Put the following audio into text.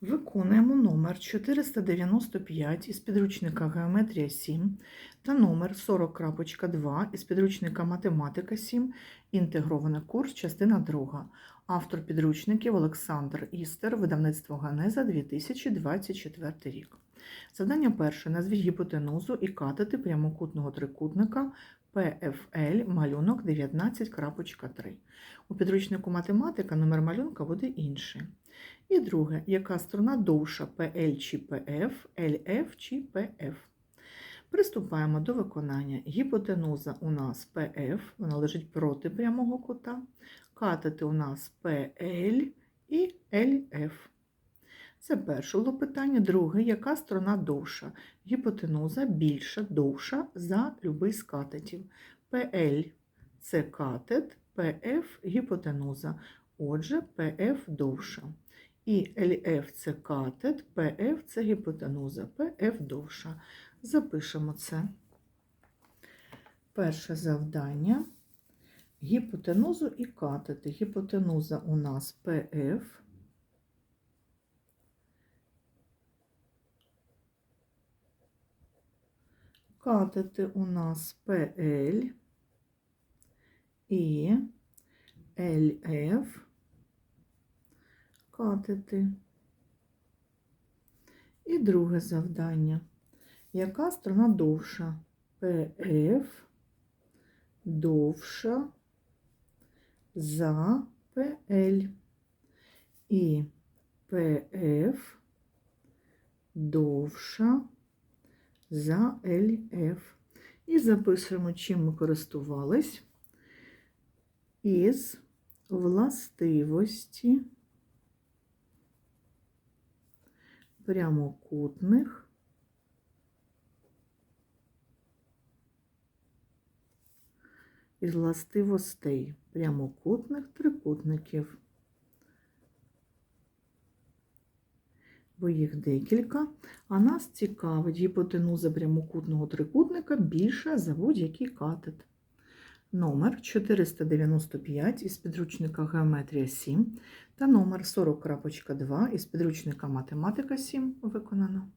Виконуємо номер 495 із підручника Геометрія 7 та номер 40.2 із підручника Математика 7, інтегрований курс, частина 2. Автор підручників Олександр Істер, видавництво Ганеза 2024 рік. Завдання перше. Назвіть гіпотенузу і катети прямокутного трикутника ПФЛ малюнок 19.3. У підручнику математика номер малюнка буде інший. І друге, яка сторона довша PL чи PF, LF чи PF. Приступаємо до виконання. Гіпотенуза у нас PF, вона лежить проти прямого кута. Катети у нас PL і LF. Це перше було питання. Друге, яка сторона довша? Гіпотенуза більша, довша за любий з катетів. PL – це катет, PF – гіпотенуза. Отже, PF довша. І LF – це катет, PF – це гіпотенуза, PF довша. Запишемо це. Перше завдання. Гіпотенузу і катети. Гіпотенуза у нас PF. Катети у нас PL і LF катети. І друге завдання. Яка сторона довша? PF довша за PL. І PF довша за LF. І записуємо, чим ми користувались із властивості прямокутних із властивостей прямокутних трикутників. Бо їх декілька, а нас цікавить гіпотенуза прямокутного трикутника більша за будь-який катет. Номер 495 із підручника Геометрія 7 та номер 40.2 із підручника Математика 7 виконано.